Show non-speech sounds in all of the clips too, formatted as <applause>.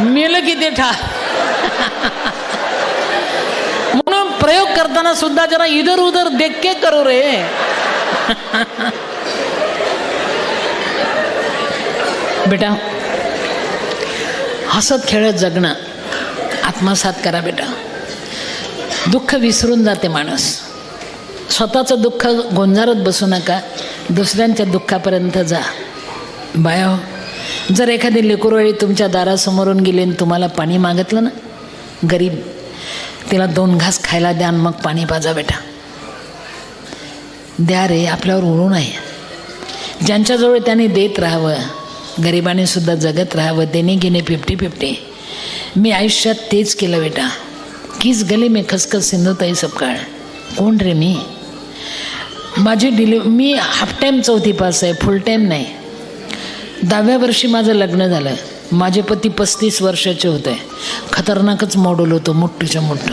मेलं की ते ठा म्हणून प्रयोग करताना सुद्धा जरा इधर उधर देख के करू रे. बेटा हसत खेळत जगणं आत्मसात करा बेटा. दुःख विसरून जाते माणूस. स्वतःचं दुःख गोंजारत बसू नका दुसऱ्यांच्या दुःखापर्यंत जा. बाया हो, जर एखादी लेकुरवाळी तुमच्या दारासमोरून गेली आणि तुम्हाला पाणी मागितलं ना गरीब तिला दोन घास खायला द्या आणि मग पाणी पाजा बेटा. द्या रे आपल्यावर उरून आहे ज्यांच्याजवळ त्यांनी देत राहावं गरिबाने सुद्धा जगत राहावं देणे घेणे फिफ्टी फिफ्टी मी आयुष्यात तेच केलं बेटा. किस गली मी खसखस सिंधुताई सपकाळ. कोण रे मी? माझी डिलिव मी हाफ टाईम चौथी पास आहे फुल टाईम नाही. दहाव्या वर्षी माझं लग्न झालं. माझे पती पस्तीस वर्षाचे होते. खतरनाकच मॉडल होतो मोठीच्या मोठं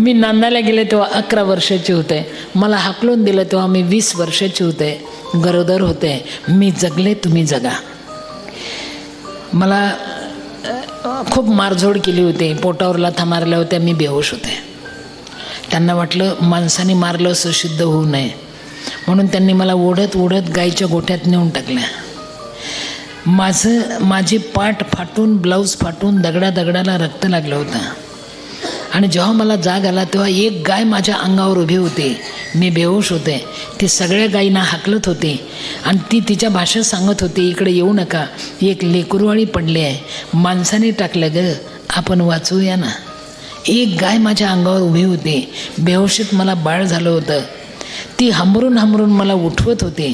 मी नांदायला गेले तेव्हा अकरा वर्षाचे होते. मला हाकलून दिलं तेव्हा मी वीस वर्षाचे होते. गरोदर होते. मी जगले तुम्ही जगा. मला खूप मारझोड केली होती. पोटावर लाथा मारल्या होत्या मी बेहोश होते. त्यांना वाटलं माणसाने मारलं असं सिद्ध होऊ नये. म्हणून त्यांनी मला ओढत ओढत गाईच्या गोठ्यात नेऊन टाकल्या. माझं माझी पाठ फाटून ब्लाऊज फाटून दगडा दगडाला रक्त लागलं होतं. आणि जेव्हा मला जाग आला तेव्हा एक गाय माझ्या अंगावर उभी होती. मी बेहोश होते. ती सगळ्या गायींना हाकलत होती. आणि ती तिच्या भाषेत सांगत होती इकडे येऊ नका. एक लेकुरवाळी पडली आहे. माणसाने टाकलं ग. आपण वाचूया ना. एक गाय माझ्या अंगावर उभी होती. बेहोशीत मला बाळ झालं होतं. ती हंबरून हंबरून मला उठवत होती.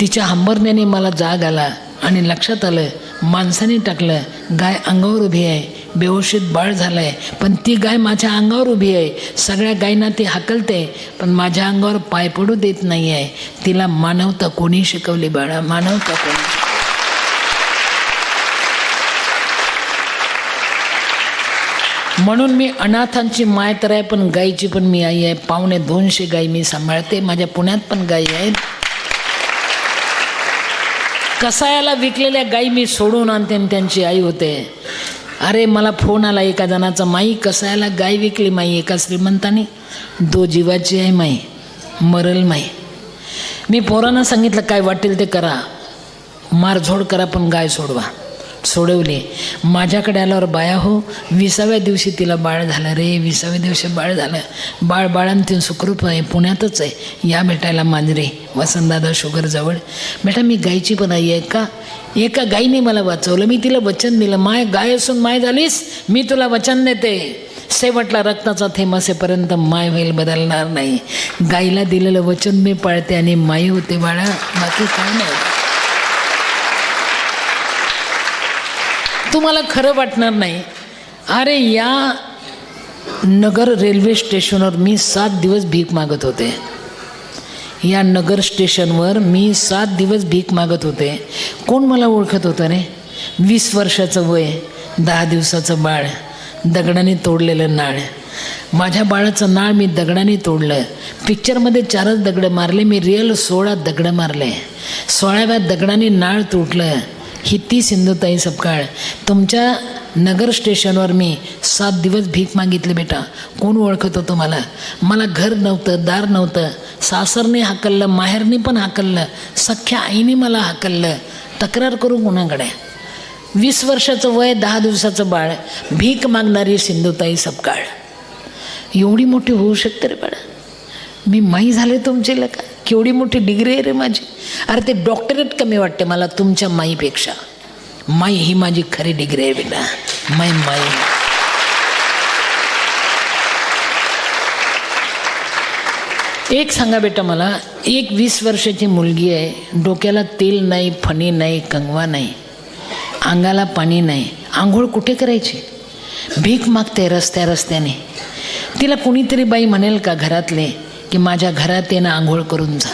तिच्या हंबरण्याने मला जाग आला आणि लक्षात आलं माणसाने टाकलं गाय अंगावर उभी आहे बेहोशीत बाळ झालं आहे पण ती गाय माझ्या अंगावर उभी आहे. सगळ्या गायींना ती हाकलते पण माझ्या अंगावर पाय पडू देत नाही आहे तिला मानवता कोणी शिकवली बाळा मानवता कोणी? म्हणून मी अनाथांची माय तर आहे पण गायीची पण मी आई आहे. पावणे दोनशे गायी मी सांभाळते. माझ्या पुण्यात पण गायी आहेत. कसायाला विकलेल्या गायी मी सोडून आणते आणि त्यांची आई होते. अरे मला फोन आला एका जणाचा माई कसायाला गाय विकली माई? एका श्रीमंताने. दो जीवाची आहे माई. मरल माई. मी पोरांना सांगितलं काय वाटेल ते करा. मारझोड करा पण गाय सोडवा. सोडवले. माझ्याकडे आल्यावर बाया हो विसाव्या दिवशी तिला बाळ झालं रे विसाव्या दिवशी बाळ झालं. बाळ बाळांतीन सुखरूप आहे पुण्यातच आहे. या भेटायला मांजरे वसंतदादा शुगरजवळ बेटा मी गायची पण आई आहे का? एका गायीने मला वाचवलं मी तिला वचन दिलं. माय गाय असून माय झालीस मी तुला वचन देते. शेवटला रक्ताचा थेंब असेपर्यंत माय होईल बदलणार नाही. गाईला दिलेलं वचन मी पाळते आणि माई होते बाळा बाकी काय नाही. तुम्हाला खरं वाटणार नाही. अरे या नगर रेल्वे स्टेशनवर मी सात दिवस भीक मागत होते. या नगर स्टेशनवर मी सात दिवस भीक मागत होते. कोण मला ओळखत होतं रे? वीस वर्षाचं वय दहा दिवसाचं बाळ दगडाने तोडलेलं नाळ. माझ्या बाळाचं नाळ मी दगडाने तोडलं. पिक्चरमध्ये चारच दगडं मारले मी रिअल सोळा दगडं मारले. सोळाव्या दगडाने नाळ तुटलं ही ती सिंधुताई सपकाळ. तुमच्या नगर स्टेशनवर मी सात दिवस भीक मागितली बेटा. कोण ओळखत होतं मला मला घर नव्हतं दार नव्हतं. सासरने हाकललं माहेरने पण हाकललं सख्ख्या आईने मला हाकललं. तक्रार करू कुणाकडे? वीस वर्षाचं वय दहा दिवसाचं बाळ. भीक मागणारी सिंधुताई सपकाळ. एवढी मोठी होऊ शकते रे बाळा. मी माई झाले तुमचे लका. केवढी मोठी डिग्री आहे रे माझी. अरे ते डॉक्टरेट कमी वाटते मला तुमच्या माईपेक्षा. माई ही माझी खरी डिग्री आहे बेटा माई माई. एक सांगा बेटा मला एक वीस वर्षाची मुलगी आहे डोक्याला तेल नाही फणी नाही कंगवा नाही अंगाला पाणी नाही आंघोळ कुठे करायची? भीक मागते रस्त्या रस्त्याने. तिला कुणीतरी बाई म्हणेल का घरातले की माझ्या घरात येणं आंघोळ करून जा.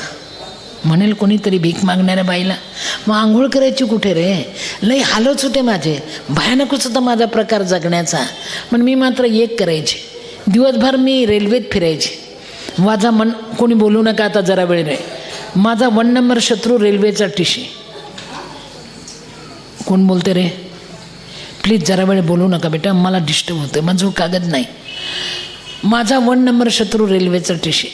म्हणेल कोणीतरी भीक मागणाऱ्या बाईला मग आंघोळ करायची कुठे रे? लई हालच होते माझे. भयानकच होता माझा प्रकार जगण्याचा. पण मी मात्र एक करायचे. दिवसभर मी रेल्वेत फिरायचे. माझा मन कोणी बोलू नका आता जरा वेळ रे. माझा वन नंबर शत्रू रेल्वेचा टिशी कोण बोलते रे? प्लीज जरा वेळ बोलू नका बेटा. मला डिस्टर्ब होतं माझं कागद नाही. माझा वन नंबर शत्रू रेल्वेचा टीशी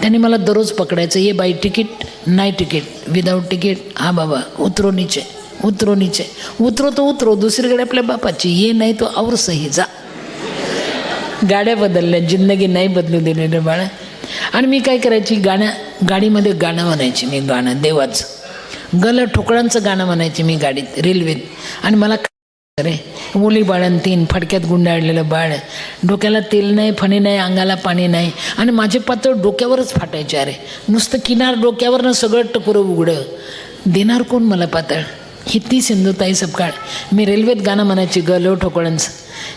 त्यांनी मला दररोज पकडायचं. ये बाई तिकीट नाही तिकीट विदाऊट तिकीट हा बाबा उतरो नीचे उतरो नीचे. उतरो तो उतरो दुसरीकडे आपल्या बापाची. ये नाही तो और सही जा. गाड्या बदलल्या जिंदगी नाही बदलू दिली रे बाळा. आणि मी काय करायची? गाण्या गाडीमध्ये गाणं म्हणायची मी गाणं देवाचं. गल ठोकळांचं गाणं म्हणायची मी गाडीत रेल्वेत आणि मला अरे ओली बाळण तीन फडक्यात गुंडाळलेलं बाळ. डोक्याला तेल नाही फणी नाही अंगाला पाणी नाही. आणि माझे पातळ डोक्यावरच फाटायचे अरे. नुसतं किनार डोक्यावरनं सगळं टकुरं उघडं. देणार कोण मला पातळ? ही ती सिंधुताई सपकाळ. मी रेल्वेत गाणं म्हणायची ग लो ठोकळांचं.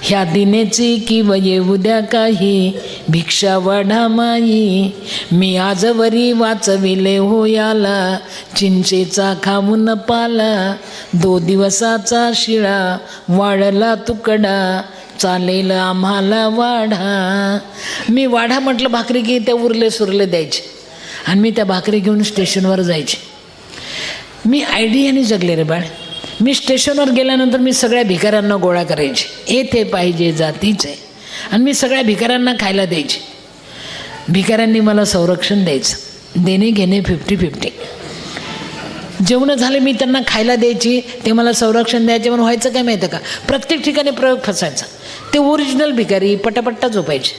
ह्या दिनेची की वये उद्या काही भिक्षा वाढा माई. मी आजवरी वाचविले हो याला चिंचेचा खाऊन पाला. दो दिवसाचा शिळा वाढला तुकडा चालेल आम्हाला वाढा. मी वाढा म्हटलं भाकरी की त्या उरले सुरले द्यायचे. आणि मी त्या भाकरी घेऊन स्टेशनवर जायचे. मी आयडियाने जगले रे बाळ. मी स्टेशनवर गेल्यानंतर मी सगळ्या भिकाऱ्यांना गोळा करायचे. येथे पाहिजे जातीचे आणि मी सगळ्या भिकाऱ्यांना खायला द्यायचे. भिकाऱ्यांनी मला संरक्षण द्यायचं. देणे घेणे फिफ्टी फिफ्टी जेवणं झाले मी त्यांना खायला द्यायची. ते मला संरक्षण द्यायचे. म्हणून व्हायचं काय माहितं का? प्रत्येक ठिकाणी प्रयोग फसायचा. ते ओरिजिनल भिकारी पटापट्टा झोपायचे.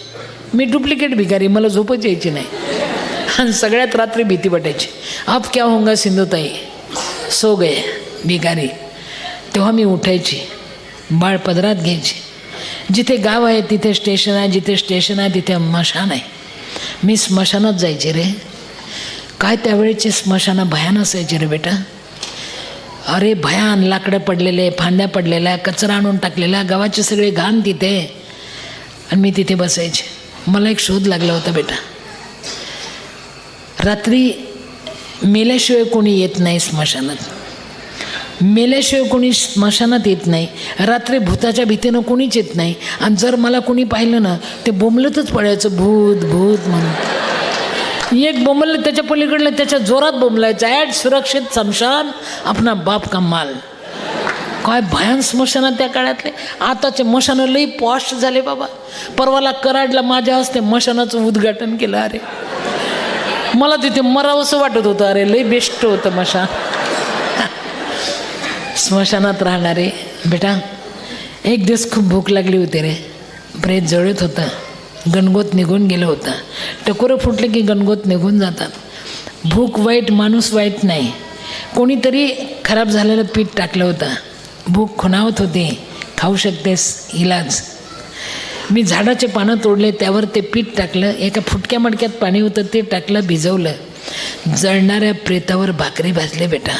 मी डुप्लिकेट भिकारी मला झोपच यायची नाही. आणि सगळ्यात रात्री भीती वाटायची. अब क्या होंगा सिंधुताई? सो गए भिकारी. तेव्हा मी उठायची. बाळ पदरात घ्यायची. जिथे गाव आहे तिथे स्टेशन आहे जिथे स्टेशन आहे तिथे स्मशान आहे. मी स्मशानात जायचे रे. काय त्यावेळेची स्मशानं भयान असायची रे बेटा. अरे भयान लाकडं पडलेले फांद्या पडलेल्या कचरा आणून टाकलेला गावाचे सगळे घाण तिथे. आणि मी तिथे बसायचे. मला एक शोध लागला होता बेटा. रात्री मेल्याशिवाय कोणी येत नाही स्मशानात. मेल्याशिवाय कोणी स्मशानात येत नाही. रात्री भूताच्या भीतीनं कोणीच येत नाही. आणि जर मला कोणी पाहिलं ना ते बोंबलतच पडायचं भूत भूत म्हणून. एक बोंबललं त्याच्या पलीकडलं त्याच्या जोरात बोंबलायचं. ॲट सुरक्षित समशान आपला बाप का माल. काय भयान स्मशान त्या काळातले? आताचे मशानं लई पॉश झाले बाबा. परवाला कराडला माझ्या हस्ते मशानाचं उद्घाटन केलं अरे. मला तिथे मरावंसं वाटत होतं अरे लई बेस्ट होतं मशान. स्मशानात राहणारे बेटा एक दिवस खूप भूक लागली होती रे. प्रेत जळत होतं. गणगोत निघून गेलं होतं. टकोरं फुटले की गणगोत निघून जातात. भूक वाईट माणूस वाईट नाही. कोणीतरी खराब झालेलं पीठ टाकलं होतं. भूक खुणावत होती. खाऊ शकतेस इलाज. मी झाडाचे पानं तोडले त्यावर ते पीठ टाकलं. एका फुटक्या मडक्यात पाणी होतं ते टाकलं भिजवलं. जळणाऱ्या प्रेतावर भाकरी भाजले बेटा.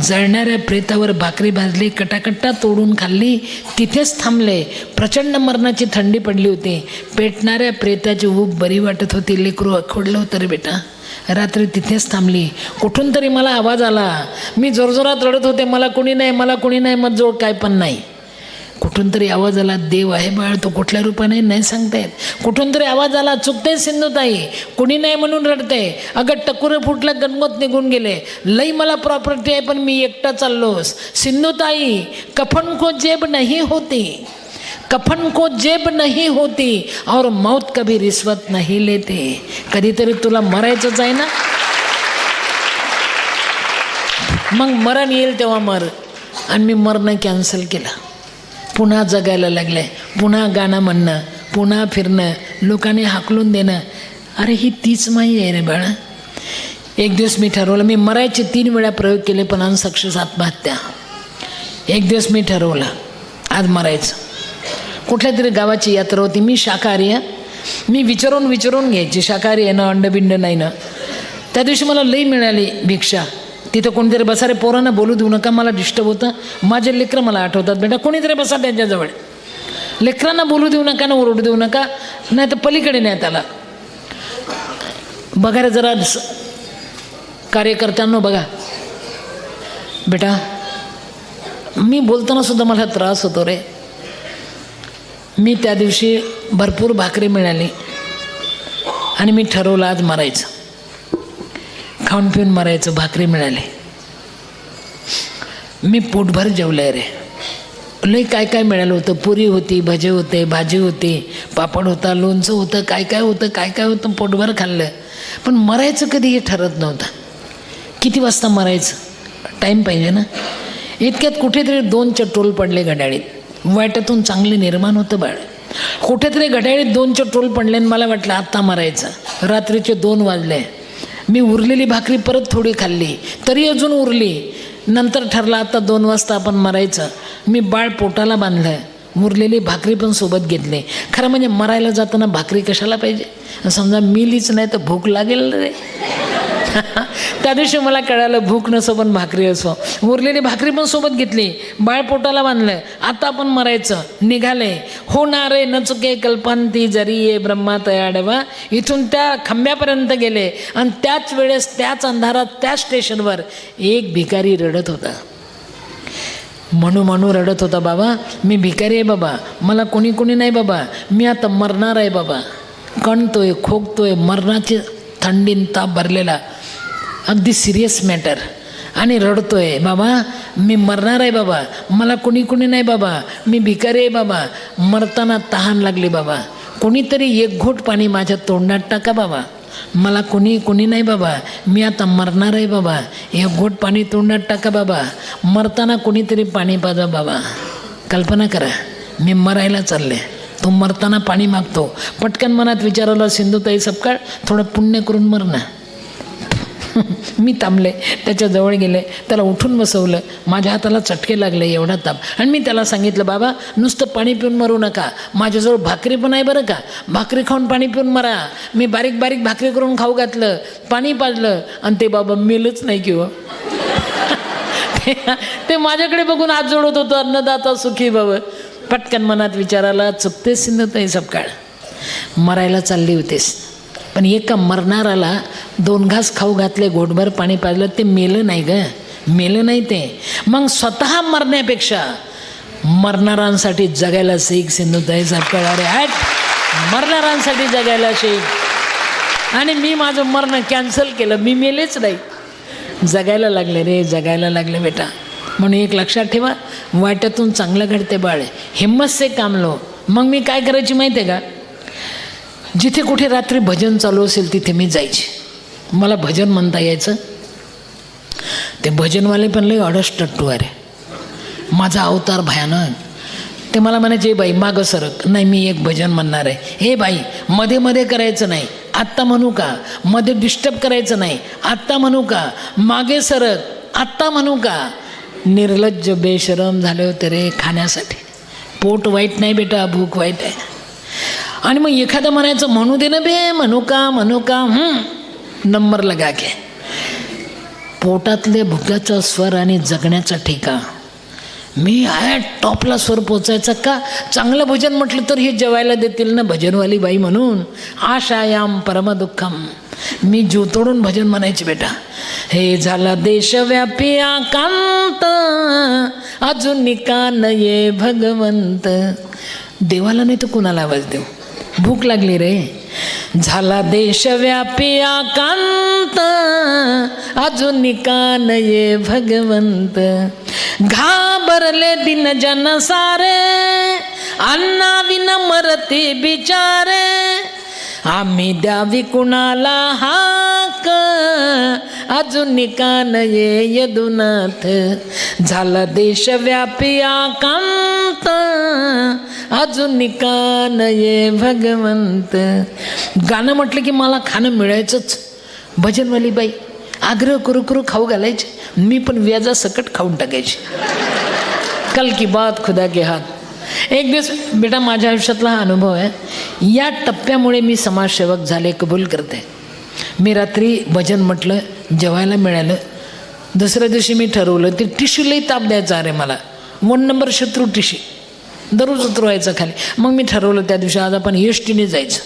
जळणाऱ्या प्रेतावर भाकरी भाजली कटाकट्टा तोडून खाल्ली तिथेच थांबले. प्रचंड मरणाची थंडी पडली होती. पेटणाऱ्या प्रेताची ऊब बरी वाटत होती. लेकरू अखोडलं होतं रे बेटा. रात्री तिथेच थांबली. कुठून तरी मला आवाज आला. मी जोरजोरात रडत होते. मला कुणी नाही मला कुणी नाही मग जोड काय पण नाही. कुठून तरी आवाज आला देव आहे बाळ तो कुठल्या रूपाने नाही सांगता येत. कुठून तरी आवाज आला चुकते सिंधुताई कुणी नाही म्हणून रडते अगं टकुरं फुटलं गणगोत निघून गेले. लई मला प्रॉपर्टी आहे पण मी एकटा चाललोस. सिंधुताई कफन को जेब नाही होती. कफन को जेब नाही होती और मौत कभी रिश्वत नाही लेते. कधीतरी तुला मरायचंच आहे ना? मग मरण येईल तेव्हा मर. आणि मी मरणं कॅन्सल केलं. पुन्हा जगायला लागले पुन्हा गाणं म्हणणं पुन्हा फिरणं लोकांनी हाकलून देणं. अरे ही तीच माई आहे रे बाळा. एक दिवस मी ठरवलं मी मरायचे तीन वेळा प्रयोग केले पण अनसक्सेस आत्महत्या. एक दिवस मी ठरवलं आज मरायचं. कुठल्या तरी गावाची यात्रा होती मी शाकाहारी आहे. मी विचारून विचारून घ्यायची शाकाहारी आहे ना अंडबिंड नाही ना. त्या दिवशी मला लई मिळाली भिक्षा. तिथं कोणीतरी बसा रे पोरांना बोलू देऊ नका मला डिस्टर्ब होतं. माझे लेकरं मला आठवतात बेटा कोणीतरी बसा त्यांच्याजवळ. लेकरांना बोलू देऊ नका ना ओरडू देऊ नका नाही तर पलीकडे नाही त्याला बघा रे जरा स- कार्यकर्त्यांनो बघा. बेटा मी बोलताना सुद्धा मला त्रास होतो रे. मी त्या दिवशी भरपूर भाकरी मिळाली आणि मी ठरवलं आज मारायचं. खाऊन पिऊन मरायचं भाकरी मिळाली. मी पोटभर जेवले रे. लई काय काय मिळालं होतं? पुरी होती भजे होते भाजी होती पापड होता लोणचं होतं काय काय होतं काय काय होतं पोटभर खाल्लं. पण मरायचं कधी हे ठरत नव्हतं. किती वाजता मरायचं? टाईम पाहिजे ना. इतक्यात कुठेतरी दोन चट्रोल पडले घड्याळीत. वाट्यातून चांगले निर्माण होतं बाळ. कुठेतरी घड्याळीत दोन चट्रोल पडले आणि मला वाटलं आत्ता मरायचं. रात्रीचे दोन वाजले. मी उरलेली भाकरी परत थोडी खाल्ली तरी अजून उरली. नंतर ठरलं आता दोन वाजता आपण मरायचं. मी बाळ पोटाला बांधलं उरलेली भाकरी पण सोबत घेतली. खरं म्हणजे मरायला जाताना भाकरी कशाला पाहिजे? समजा मिलीच नाही तर भूक लागेल रे. <laughs> त्या दिवशी मला कळालं भूक नसो पण भाकरी असो. उरलेली भाकरी पण सोबत घेतली बाळ पोटाला बांधलं आता आपण मरायचं निघाले. होणारे न चुके कल्पांती जरी ये ब्रह्मा तयाडवा. इथून त्या खंब्यापर्यंत गेले आणि त्याच वेळेस त्याच अंधारात त्याच स्टेशनवर एक भिकारी रडत होता. म्हणू म्हणू रडत होता बाबा मी भिकारी आहे बाबा. मला कोणी कोणी नाही बाबा. मी आता मरणार आहे बाबा. कणतोय खोकतोय मरणाची थंडीन ताप भरलेला. अगदी सिरियस मॅटर आणि रडतोय बाबा मी मरणार आहे बाबा. मला कोणी कोणी नाही बाबा. मी भिकारी आहे बाबा. मरताना तहान लागली बाबा. कोणीतरी एक घोट पाणी माझ्या तोंडात टाका बाबा. मला कोणी कोणी नाही बाबा. मी आता मरणार आहे बाबा. एक घोट पाणी तोंडात टाका बाबा. मरताना कोणीतरी पाणी पाजा बाबा. कल्पना करा मी मरायला चालले. तो मरताना पाणी मागतो. पटकन मनात विचारवलं सिंधुताई सपकाळ थोडं पुण्य करून मरणं <laughs> मी थांबले त्याच्याजवळ गेले त्याला उठून बसवलं माझ्या हाताला चटके लागले एवढा ताप. आणि मी त्याला सांगितलं बाबा नुसतं पाणी पिऊन मरू नका. माझ्याजवळ भाकरी पण आहे बरं का. भाकरी खाऊन पाणी पिऊन मरा. मी बारीक बारीक भाकरी करून खाऊ घातलं पाणी पाजलं आणि ते बाबा मेलच नाही किंवा हो. <laughs> ते माझ्याकडे बघून हात जोडत होतं अन्नदाता सुखी बाबा पटकन मनात विचाराला चुकतेस सिंधुताई सपकाळ मरायला चालली होतेस. पण एका मरणाराला दोन घास खाऊ घातले गोटभर पाणी पाजलं ते मेलं नाही ग. मेलं नाही ते. मग स्वतः मरण्यापेक्षा मरणाऱ्यांसाठी जगायला शिक सिंधुताई सपकाळ अरे हॅट मरणाऱ्यांसाठी जगायला शिक आणि मी माझं मरणं कॅन्सल केलं. मी मेलेच नाही. जगायला लागले रे जगायला लागले बेटा. म्हणून एक लक्षात ठेवा वाट्यातून चांगलं घडते बाळ. हिम्मत से काम लो. मग मी काय करायची माहिती आहे का? जिथे कुठे रात्री भजन चालू असेल तिथे मी जायचे. मला भजन म्हणता यायचं? ते भजनवाले पण लई अडष्टट्टू अरे माझा अवतार भयानक. ते मला म्हणायचे बाई मागं सरक. नाही मी एक भजन म्हणणार आहे. हे बाई मध्ये मध्ये करायचं नाही. आत्ता म्हणू का? मध्ये डिस्टर्ब करायचं नाही. आत्ता म्हणू का? मागे सरक. आत्ता म्हणू का? निर्लज्ज बेशरम झाले होते रे खाण्यासाठी. पोट वाईट नाही बेटा भूक वाईट आहे. आणि मग एखादं म्हणायचं म्हणू दे ना बे म्हणू का म्हणू का? नंबर लगा के पोटातले भुक्याचा स्वर आणि जगण्याचा ठेका. मी आहे टॉपला स्वर पोचायचा का? चांगलं भजन म्हटलं तर हे जेवायला देतील ना भजनवाली बाई म्हणून. आशायाम परमदुःखम. मी जीव तोडून भजन म्हणायचे बेटा. हे झाला देशव्यापी आकांत. अजून निका नये भगवंत. देवाला नाही तर कुणाला आवाज देऊ? भूक लागली रे. झाला देशव्यापी आकांत अजून निकान ये भगवंत. घाबरले दिन जन सारे अन्ना विन मरते बिचारे. आम्ही द्यावी कुणाला हाक? अजून निकान ये यदुनाथ? झाला देशव्यापी आकांत. अजून निकान ये भगवंत? गाणं म्हटलं की मला खाणं मिळायचंच. भजनवाली बाई आग्रह करू करू खाऊ घालायचे. मी पण व्याजा सकट खाऊन टाकायचे. कल की बात खुदा के हात एक दिवस बेटा माझ्या आयुष्यातला हा अनुभव आहे. या टप्प्यामुळे मी समाजसेवक झाले कबूल करते. मी रात्री भजन म्हटलं जेवायला मिळालं. दुसऱ्या दिवशी मी ठरवलं ते टिश्यूलाही ताप द्यायचा अरे मला. वन नंबर शत्रू टिशी दररोज उतरवायचं खाली. मग मी ठरवलं त्या दिवशी आज आपण एस टीने जायचं.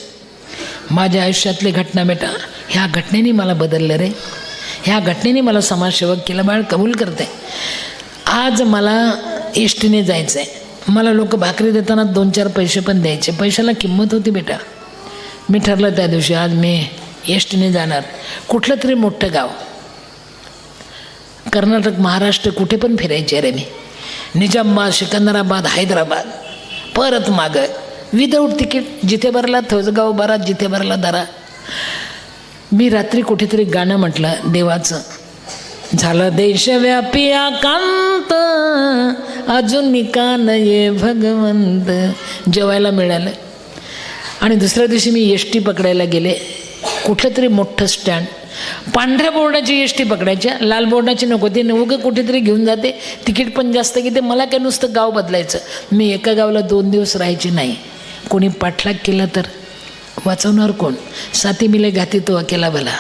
माझ्या आयुष्यातली घटना बेटा ह्या घटनेने मला बदललं रे. ह्या घटनेने मला समाजसेवक केलं बाळ कबूल करते. आज मला एस टीने जायचं आहे मला लोक भाकरी देताना दोन चार पैसे पण द्यायचे. पैशाला किंमत होती बेटा. मी ठरलं त्या दिवशी आज मी एस टीने जाणार. कुठलं तरी मोठं गाव. कर्नाटक महाराष्ट्र कुठे पण फिरायचे रे मी. निजामाबाद सिकंदराबाद हैदराबाद. परत मागं. विदाऊट तिकीट जिथे भरला थोजगाव भरा जिथे भरला दरा मी रात्री कुठेतरी गाणं म्हटलं देवाचं. झालं देशव्यापी आकांत. अजून मी का ये भगवंत? जेवायला मिळालं. आणि दुसऱ्या दिवशी मी एस टी पकडायला गेले. कुठलं तरी मोठं स्टँड पांढऱ्या बोर्डाची एस टी पकडायच्या लाल बोर्डाची नको. ते नवगं कुठेतरी घेऊन जाते. तिकीट पण जास्त घेते मला काय नुसतं गाव बदलायचं. मी एका गावाला दोन दिवस राहायची नाही. कोणी पाठलाग केला तर? वाचवणार कोण? साथी मिले घाती तो अकेला भला.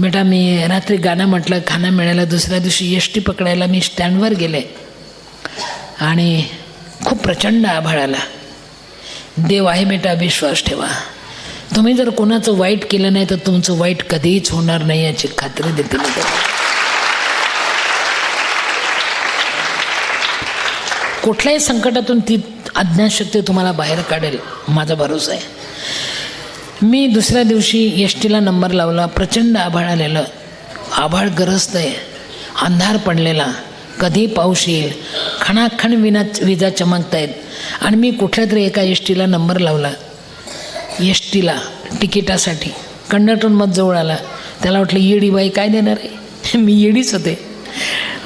बेटा मी रात्री गाणं म्हटलं खाना मिळायला दुसऱ्या दिवशी एस टी पकडायला मी स्टँडवर गेले. आणि खूप प्रचंड आभाळ आला. देव आहे बेटा विश्वास ठेवा. तुम्ही जर कोणाचं वाईट केलं नाही तर तुमचं वाईट कधीच होणार नाही याची खात्री देते मी कुठल्याही संकटातून ती अज्ञानशक्ती तुम्हाला बाहेर काढेल माझा भरोसा आहे. मी दुसऱ्या दिवशी एस टीला नंबर लावला प्रचंड आभाळ आलेलं. आभाळ गरजतं आहे अंधार पडलेला. कधी पाऊस येईल? खणाखण विना विजा चमकत आहेत आणि मी कुठल्या तरी एका एस टीला नंबर लावला. एस टीला तिकिटासाठी. कंडक्टर मत जवळ आला. त्याला वाटलं येडी बाई काय देणार आहे? <laughs> मी येडीच होते.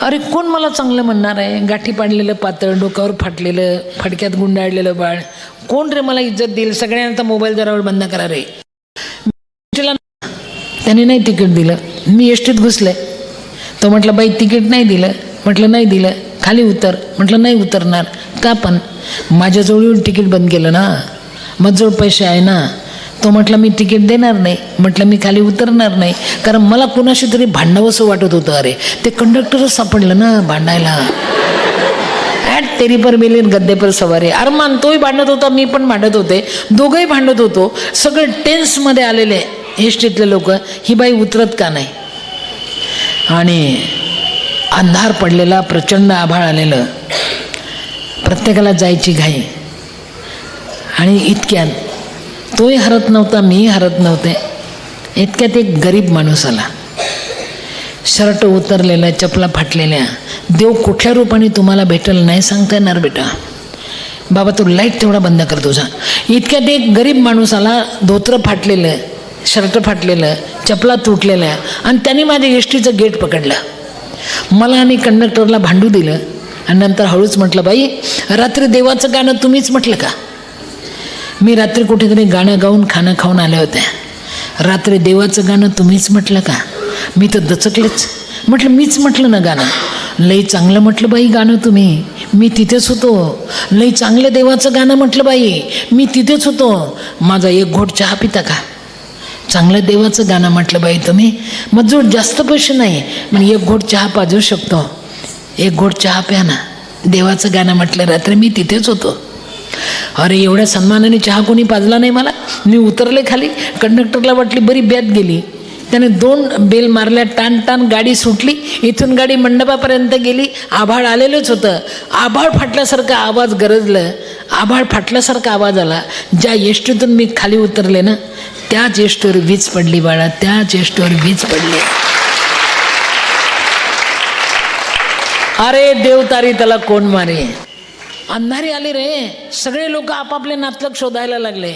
अरे कोण मला चांगलं म्हणणार आहे? गाठी पाडलेलं पातळ डोक्यावर फाटलेलं फडक्यात गुंडाळलेलं बाळ कोण रे मला इज्जत देईल? सगळ्यांना मोबाईल दरावर बंद करा रे. त्याने नाही तिकीट दिलं. मी एसटीत घुसले. तो म्हटलं बाई तिकीट नाही दिलं. म्हटलं नाही दिलं. खाली उतर. म्हटलं नाही उतरणार. का पण? माझ्याजवळ येऊन तिकीट बंद केलं ना? माझजवळ पैसे आहे ना? तो म्हटलं मी तिकीट देणार नाही. म्हटलं मी खाली उतरणार नाही. कारण मला कुणाशी तरी भांडावंसं वाटत होतं अरे ते कंडक्टरच सापडलं ना भांडायला. ॲट तेरी पर मिलीन गद्दे पर सवारी अरमान तोही भांडत होता मी पण भांडत होते दोघंही भांडत होतो सगळे टेन्समध्ये आलेले एस लोक ही बाई उतरत का नाही आणि अंधार पडलेला प्रचंड आभाळ आलेलं प्रत्येकाला जायची घाई आणि इतक्यात तोही हरत नव्हता मीही हरत नव्हते इतक्यात एक गरीब माणूस आला शर्ट उतरलेलं चपला फाटलेल्या. देव कुठल्या रूपाने तुम्हाला भेटेल नाही सांगता येणार बेटा. बाबा तू लाइट तेवढा बंद कर तुझा. इतक्यात एक गरीब माणूस आला धोत्र फाटलेलं शर्ट फाटलेलं चपला तुटलेल्या आणि त्यांनी माझ्या एस टीचं गेट पकडलं. मला आणि कंडक्टरला भांडू दिलं आणि नंतर हळूच म्हटलं बाई रात्री देवाचं गाणं तुम्हीच म्हटलं का? मी रात्री कुठेतरी गाणं गाऊन खाणं खाऊन आल्या होत्या. रात्री देवाचं गाणं तुम्हीच म्हटलं का? मी तर दचकलेच. म्हटलं मीच म्हटलं ना गाणं. लई चांगलं म्हटलं बाई गाणं तुम्ही. मी तिथेच होतो. लई चांगलं देवाचं गाणं म्हटलं बाई. मी तिथेच होतो. माझा एक घोट चहा पिता का? चांगलं देवाचं गाणं म्हटलं बाई तुम्ही. मग जो जास्त पैसे नाही मग एक घोट चहा पाजू शकतो. एक घोट चहा प्या ना. देवाचं गाणं म्हटलं रात्री मी तिथेच होतो. अरे एवढ्या सन्मानाने चहा कोणी पाजला नाही मला? मी उतरले खाली. कंडक्टरला वाटली बरी बॅत गेली. त्याने दोन बेल मारल्या टान टान गाडी सुटली. इथून गाडी मंडपापर्यंत गेली. आभाळ आलेलंच होतं. आभाळ फाटल्यासारखा आवाज गरजलं. आभाळ फाटल्यासारखा आवाज आला. ज्या येष्टीतून मी खाली उतरले ना त्याच येष्टीवर वीज पडली बाळा त्या येष्टीवर वीज पडली. अरे देवतारी त्याला कोण मारे? अंधारी आली रे. सगळे लोक आपापले नातलग शोधायला लागले.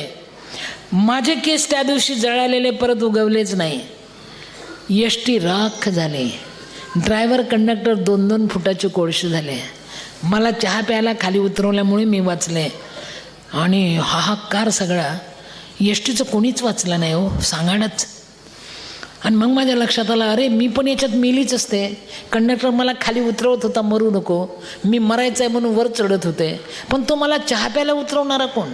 माझे केस त्या दिवशी जळालेले परत उगवलेच नाही. एस टी राख झाले. ड्रायव्हर कंडक्टर दोन दोन फुटाचे कोळसे झाले. मला चहा प्यायला खाली उतरवल्यामुळे मी वाचले. आणि हाहाकार सगळा. एस टीचं कोणीच वाचलं नाही हो सांगाडच. आणि मग माझ्या लक्षात आलं अरे मी पण याच्यात मेलीच असते. कंडक्टर मला खाली उतरवत होता मरू नको. मी मरायचं आहे म्हणून वर चढत होते. पण तो मला चहा प्यायला उतरवणारा कोण?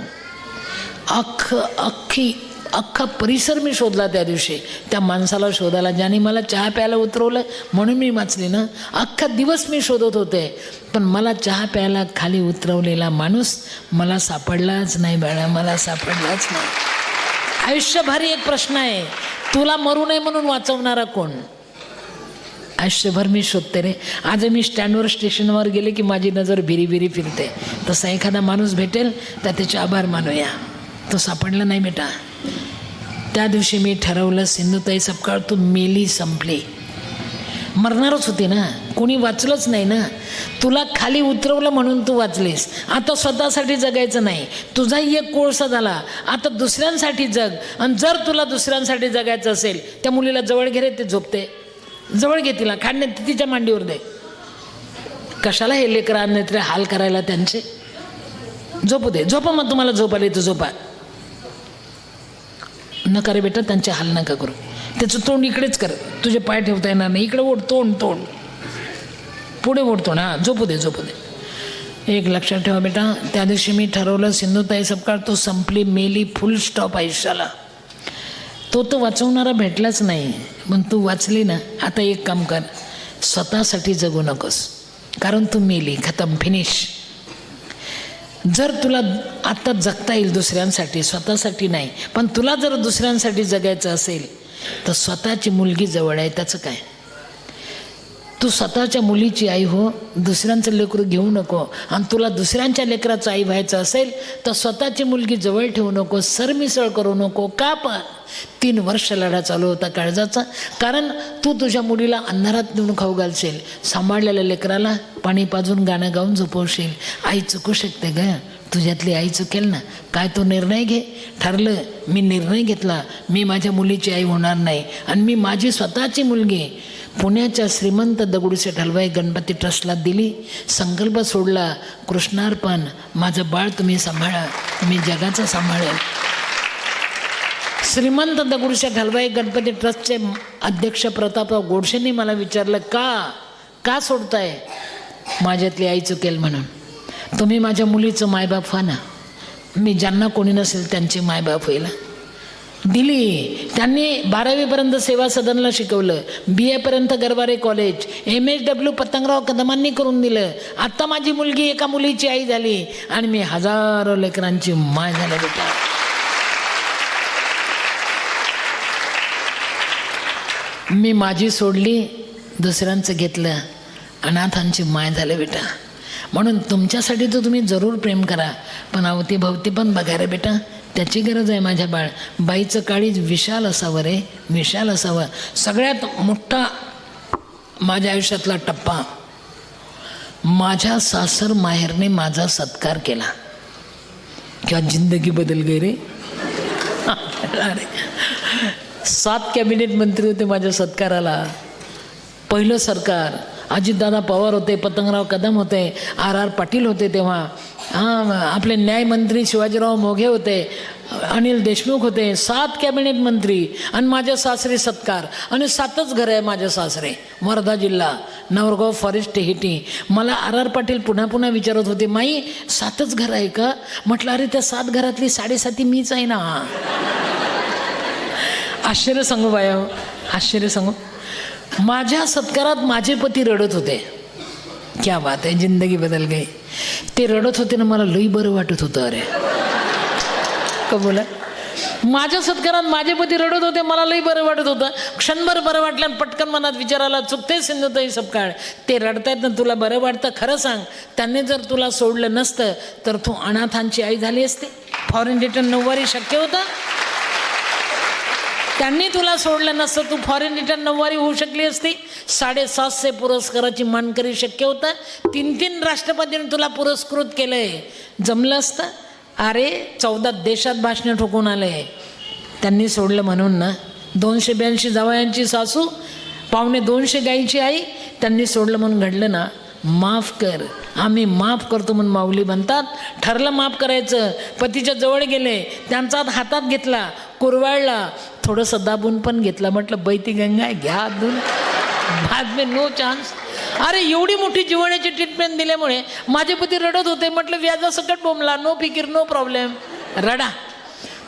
अख्ख अख्खी अख्खा परिसर मी शोधला त्या दिवशी. त्या माणसाला शोधायला ज्याने मला चहा प्यायला उतरवलं म्हणून मी वाचली ना. अख्खा दिवस मी शोधत होते. पण मला चहा प्यायला खाली उतरवलेला माणूस मला सापडलाच नाही बाळा मला सापडलाच नाही. आयुष्यभारी एक प्रश्न आहे. तुला मरू नये म्हणून वाचवणारा कोण? आयुष्यभर मी शोधते रे. आज मी स्टँडवर स्टेशनवर गेले की माझी नजर भिरी भिरी फिरते. तसा एखादा माणूस भेटेल तर त्याचे आभार मानूया. तो सापडला नाही बेटा. त्या दिवशी मी ठरवलं सिंधुताई सपकाळ तू मेली संपली. मरणारच होती ना? कोणी वाचलंच नाही ना? तुला खाली उतरवलं म्हणून तू वाचलीस. आता स्वतःसाठी जगायचं नाही. तुझाही एक कोळसा झाला. आता दुसऱ्यांसाठी जग. आणि जर तुला दुसऱ्यांसाठी जगायचं असेल त्या मुलीला जवळ घे रे ते झोपते. जवळ घे तिला. खाण्यात तिच्या मांडीवर दे. कशाला हे लेकरांनी तरी हाल करायला त्यांचे? झोपू दे. झोपा मग तुम्हाला झोप आली तर झोपा. नका रे बेटा त्यांचे हाल नका करू. त्याचं तोंड इकडेच कर. तुझे पाय ठेवता येणार नाही. इकडे ओढ तोंड तोंड. पुढे ओढतो ना झोपू दे झोपू दे. एक लक्षात ठेवा बेटा त्या दिवशी मी ठरवलं सिंधुताई सपकाळ तो संपली मेली फुल स्टॉप आयुष्याला. तो तो वाचवणारा भेटलाच नाही पण तू वाचली ना आता एक काम कर. स्वतःसाठी जगू नकोस. कारण तू मेली खतम फिनिश जर तुला आत्ता जगता येईल दुसऱ्यांसाठी स्वतःसाठी नाही पण तुला जर दुसऱ्यांसाठी जगायचं असेल तर स्वतःची मुलगी जवळ आहे त्याचं काय? तू स्वतःच्या मुलीची आई हो दुसऱ्यांचं लेकरू घेऊ नको. आणि तुला दुसऱ्यांच्या लेकराचं आई व्हायचं असेल तर स्वतःची मुलगी जवळ ठेवू नको सरमिसळ करू नको. का पण? तीन वर्ष लढा चालू होता काळजाचा. कारण तू तुझ्या मुलीला अंधारात नेऊन खाऊ घालशील. सांभाळलेल्या लेकराला पाणी पाजून गाणं गाऊन झोपवशील. आई चुकू शकते ग. तुझ्यातली आई चुकेल ना काय तो निर्णय घे. ठरलं मी निर्णय घेतला मी माझ्या मुलीची आई होणार नाही आणि मी माझी स्वतःची मुलगी पुण्याच्या श्रीमंत दगडूशेठ हलवाई गणपती ट्रस्टला दिली संकल्प सोडला कृष्णार्पण माझं बाळ तुम्ही सांभाळा मी जगाचं सांभाळेल. श्रीमंत दगडूशेठ हलवाई गणपती ट्रस्टचे अध्यक्ष प्रतापराव गोडसेंनी मला विचारलं का का सोडताय? माझ्यातली आई चुकेल म्हणून. तुम्ही माझ्या मुलीचं मायबाप व्हा ना. मी ज्यांना कोणी नसेल त्यांचे मायबाप होईल दिली. त्यांनी बारावीपर्यंत सेवा सदनला शिकवलं. B एपर्यंत Garware college M H W Patangrao कदमांनी करून दिलं. आत्ता माझी मुलगी एका मुलीची आई झाली आणि मी हजारो लेकरांची माय झाल्या बेटा. मी माझी सोडली दुसऱ्यांचं घेतलं अनाथांची माय झालं बेटा. म्हणून तुमच्यासाठी तर तुम्ही जरूर प्रेम करा. पण अवतीभवती पण बघा रे बेटा. त्याची गरज आहे माझ्या बाळ. बाईचं काळीज विशाल असावं रे. विशाल असावं. सगळ्यात मोठा माझ्या आयुष्यातला टप्पा. माझ्या सासर माहेरने माझा सत्कार केला. किंवा जिंदगी बदल गई रे. अरे. सात कॅबिनेट मंत्री होते माझ्या सत्काराला. पहिलं सरकार. अजितदादा पवार होते पतंगराव कदम होते आर आर पाटील होते तेव्हा. हां आपले न्यायमंत्री शिवाजीराव मोघे होते अनिल देशमुख होते सात कॅबिनेट मंत्री आणि माझ्या सासरे सत्कार. आणि सातच घर आहे माझ्या सासरे वर्धा जिल्हा नवरगाव फॉरेस्ट हिटी. मला आर आर पाटील पुन्हा पुन्हा विचारत होते माई सातच घर आहे का? म्हटलं अरे त्या सात घरातली साडेसाती मीच आहे ना. आश्चर्य सांगू बाया आश्चर्य सांगू. माझ्या सत्कारात माझे पती रडत होते. क्या बात आहे जिंदगी बदल गई. ते रडत होते ना मला लई बरं वाटत होतं अरे. का बोला? माझ्या सत्कारात माझे पती रडत होते मला लई बरं वाटत होतं. क्षणभर बरं वाटलं आणि पटकन मनात विचारायला चुकते सिंधुताई सपकाळ. ते रडतायत ना तुला बरं वाटतं खरं सांग. त्यांनी जर तुला सोडलं नसतं तर तू अनाथांची आई झाली असते. फॉरेन रिटर्न नऊवारी शक्य होतं. त्यांनी तुला सोडलं नसतं तू फॉरेन रिटर्न नऊवारी होऊ शकली असती. साडेसातशे पुरस्काराची मानकरी शक्य होतं. तीन तीन राष्ट्रपतींनी तुला पुरस्कृत केलंय. जमलं असतं? अरे चौदा देशात भाषणं ठोकून आले त्यांनी सोडलं म्हणून ना. दोनशे ब्याऐंशी जावयांची सासू पावणे दोनशे गायीची आई त्यांनी सोडलं म्हणून घडलं ना. माफ कर. आम्ही माफ करतो म्हणून माऊली म्हणतात. ठरलं माफ करायचं. पतीच्या जवळ गेले. त्यांचा हातात घेतला. कुरवाळला. थोडंसं दाबून पण घेतला. म्हटलं बैती गंगा आहे, घ्या अजून. बाद मे नो चान्स अरे एवढी मोठी जिवण्याची ट्रीटमेंट दिल्यामुळे माझे पती रडत होते. म्हटलं व्याजासकट बोंबला. नो फिकीर नो प्रॉब्लेम रडा.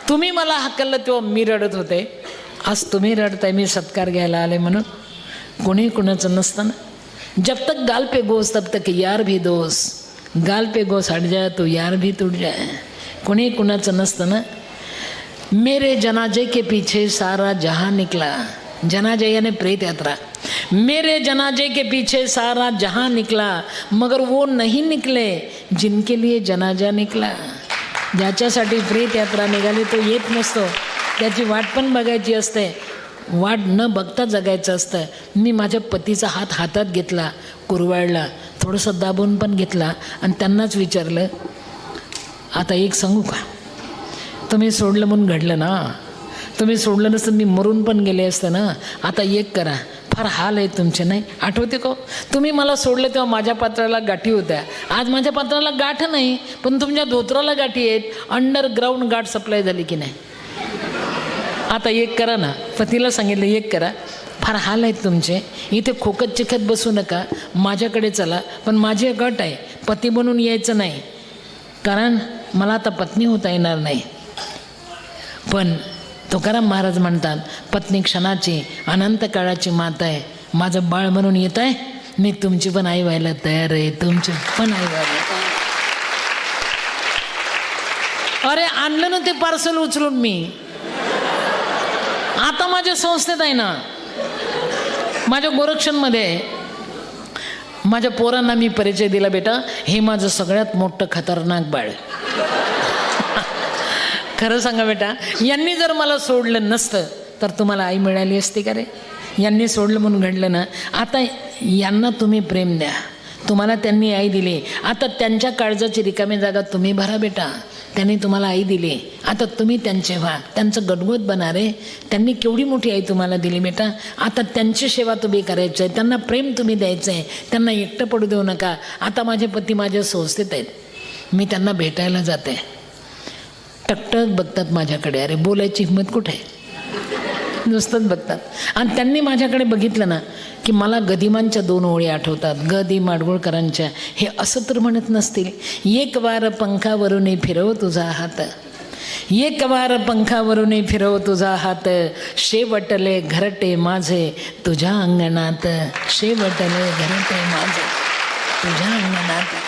तुम्ही मला हकललं तेव्हा मी रडत होते. आज तुम्ही रडताय. मी सत्कार घ्यायला आले म्हणून. कोणी कुणाचं नसतं ना. जब तक गाल पे गोस तब तक यार भी दोस गाल पे गोस हट जाए तो यार भी तुट जाय कोणी कुणाचं नसतं ना. मेरे जनाजे के पीछे सारा जहां निकला। जनाजे यानी प्रेत यात्रा। मेरे जनाजे के पीछे सारा जहां निकला मगर वो नहीं निकले जिनके लिए जनाजा निकला। ज्याच्यासाठी प्रेत यात्रा निघाली तो येत नसतो। त्याची वाट पण बघायची असते। वाट न बघता जगायचं असतं। मी माझ्या पतीचा हात हातात घेतला कुरवाळला थोडंसं दाबून पण घेतला आणि त्यांनाच विचारलं आता एक सांगू का? तुम्ही सोडलं म्हणून घडलं ना? तुम्ही सोडलं नसतं मी मरून पण गेले असतं ना? आता एक करा. फार हाल आहे तुमचे नाही? आठवते का हो? तुम्ही मला सोडले तेव्हा माझ्या पात्राला गाठी होत्या. आज माझ्या पात्राला गाठ नाही पण तुमच्या धोत्राला गाठी आहेत. अंडरग्राऊंड गाठ सप्लाय झाली की नाही? आता एक करा ना. पतीला सांगितलं एक करा. फार हाल आहेत तुमचे. इथे खोकत चिखत बसू नका. माझ्याकडे चला पण माझी गट आहे. पती बनून यायचं नाही. कारण मला आता पत्नी होता येणार नाही. पण तुकाराम महाराज म्हणतात पत्नी क्षणाची अनंत काळाची माता आहे. माझं बाळ म्हणून येत आहे. मी तुमची पण आई व्हायला तयार आहे. तुमची पण आई व्हायला अरे आणलं ना ते पार्सल उचलून मी. आता माझ्या संस्थेत आहे ना. माझ्या गोरक्षणमध्ये माझ्या पोरांना मी परिचय दिला बेटा. हे माझं सगळ्यात मोठं खतरनाक बाळ खरं सांगा बेटा यांनी जर मला सोडलं नसतं तर तुम्हाला आई मिळाली असती का रे? यांनी सोडलं म्हणून घडलं ना? आता यांना तुम्ही प्रेम द्या. तुम्हाला त्यांनी आई दिली. आता त्यांच्या काळजाची रिकामी जागा तुम्ही भरा बेटा. त्यांनी तुम्हाला आई दिली. आता तुम्ही त्यांचे व्हा. त्यांचं गडगोत बना रे. त्यांनी केवढी मोठी आई तुम्हाला दिली बेटा. आता त्यांची सेवा तुम्ही करायची आहे. त्यांना प्रेम तुम्ही द्यायचं आहे. त्यांना एकटं पडू देऊ नका. आता माझे पती माझ्या संस्थेत आहेत. मी त्यांना भेटायला जाते. टकटक बघतात माझ्याकडे. अरे बोलायची हिंमत कुठे? आहे नुसतंच बघतात. आणि त्यांनी माझ्याकडे बघितलं ना की मला गदिमांच्या दोन ओळी आठवतात. ग दी माडगुळकरांच्या हे असं तर म्हणत नसतील. एक वार पंखावरून फिरव तुझा हात. एक वार पंखावरून फिरव तुझा हात. शेवटले घरटे माझे तुझ्या अंगणात. शेवटले घरटे माझे तुझ्या अंगणात.